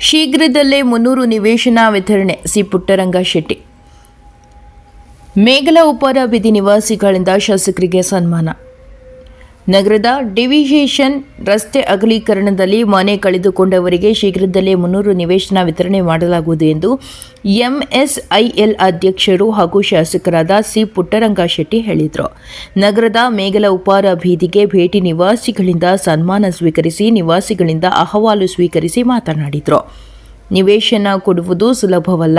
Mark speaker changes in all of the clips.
Speaker 1: ಶೀಘ್ರದಲ್ಲೇ ಮುನ್ನೂರು ನಿವೇಶನ ವಿತರಣೆ. ಸಿ. ಪುಟ್ಟರಂಗ ಶೆಟ್ಟಿ. ಮೇಘಲ ಉಪರ ಬೀದಿ ನಿವಾಸಿಗಳಿಂದ ಶಾಸಕರಿಗೆ ಸನ್ಮಾನ. ನಗರದ ಡಿವಿಜೇಷನ್ ರಸ್ತೆ ಅಗಲೀಕರಣದಲ್ಲಿ ಮನೆ ಕಳೆದುಕೊಂಡವರಿಗೆ ಶೀಘ್ರದಲ್ಲೇ ಮುನ್ನೂರು ನಿವೇಶನ ವಿತರಣೆ ಮಾಡಲಾಗುವುದು ಎಂದು ಎಂಎಸ್ಐಎಲ್ ಅಧ್ಯಕ್ಷರು ಹಾಗೂ ಶಾಸಕರಾದ ಸಿ ಪುಟ್ಟರಂಗ ಶೆಟ್ಟಿ ಹೇಳಿದರು. ನಗರದ ಮೇಘಲ ಉಪಾರ ಬೀದಿಗೆ ಭೇಟಿ ನಿವಾಸಿಗಳಿಂದ ಸನ್ಮಾನ ಸ್ವೀಕರಿಸಿ ನಿವಾಸಿಗಳಿಂದ ಅಹವಾಲು ಸ್ವೀಕರಿಸಿ ಮಾತನಾಡಿದರು. ನಿವೇಶನ ಕೊಡುವುದು ಸುಲಭವಲ್ಲ.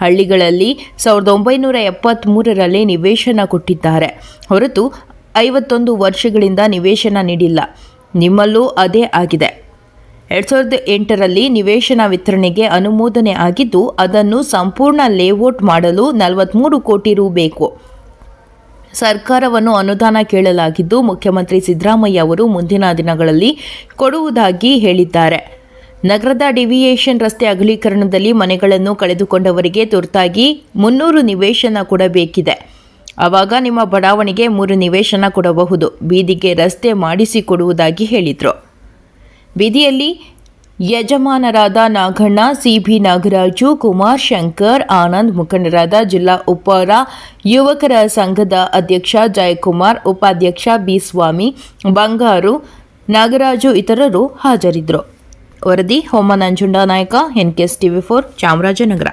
Speaker 1: ಹಳ್ಳಿಗಳಲ್ಲಿ ಸಾವಿರದ ಒಂಬೈನೂರ ಎಪ್ಪತ್ತ್ಮೂರರಲ್ಲಿ ನಿವೇಶನ ಕೊಟ್ಟಿದ್ದಾರೆ. ಹೊರತು ಐವತ್ತೊಂದು ವರ್ಷಗಳಿಂದ ನಿವೇಶನ ನೀಡಿಲ್ಲ. ನಿಮ್ಮಲ್ಲೂ ಅದೇ ಆಗಿದೆ. ಎರಡು ಸಾವಿರದ ಎಂಟರಲ್ಲಿ ನಿವೇಶನ ವಿತರಣೆಗೆ ಅನುಮೋದನೆ ಆಗಿದ್ದು, ಅದನ್ನು ಸಂಪೂರ್ಣ ಲೇಔಟ್ ಮಾಡಲು ನಲವತ್ತ್ಮೂರು ಕೋಟಿ ರು ಬೇಕು ಸರ್ಕಾರವನ್ನು ಅನುದಾನ ಕೇಳಲಾಗಿದ್ದು, ಮುಖ್ಯಮಂತ್ರಿ ಸಿದ್ದರಾಮಯ್ಯ ಅವರು ಮುಂದಿನ ದಿನಗಳಲ್ಲಿ ಕೊಡುವುದಾಗಿ ಹೇಳಿದ್ದಾರೆ. ನಗರದ ಡಿವಿಯೇಷನ್ ರಸ್ತೆ ಅಗಲೀಕರಣದಲ್ಲಿ ಮನೆಗಳನ್ನು ಕಳೆದುಕೊಂಡವರಿಗೆ ತುರ್ತಾಗಿ ಮುನ್ನೂರು ನಿವೇಶನ ಕೊಡಬೇಕಿದೆ. ಆವಾಗ ನಿಮ್ಮ ಬಡಾವಣೆಗೆ ಮೂರು ನಿವೇಶನ ಕೊಡಬಹುದು. ಬೀದಿಗೆ ರಸ್ತೆ ಮಾಡಿಸಿಕೊಡುವುದಾಗಿ ಹೇಳಿದರು. ಬೀದಿಯಲ್ಲಿ ಯಜಮಾನರಾದ ನಾಗಣ್ಣ, ಸಿಬಿ ನಾಗರಾಜು, ಕುಮಾರ್ ಶಂಕರ್, ಆನಂದ್ ಮುಖಂಡರಾದ ಜಿಲ್ಲಾ ಉಪರ ಯುವಕರ ಸಂಘದ ಅಧ್ಯಕ್ಷ ಜಯಕುಮಾರ್, ಉಪಾಧ್ಯಕ್ಷ ಬಿ ಸ್ವಾಮಿ ಬಂಗಾರು, ನಾಗರಾಜು ಇತರರು ಹಾಜರಿದ್ದರು ವರದಿ ಹೋಮ ನಂಜುಂಡ ನಾಯಕ ಎಸ್ ಟಿವಿ ಫೋರ್, ಚಾಮರಾಜನಗರ.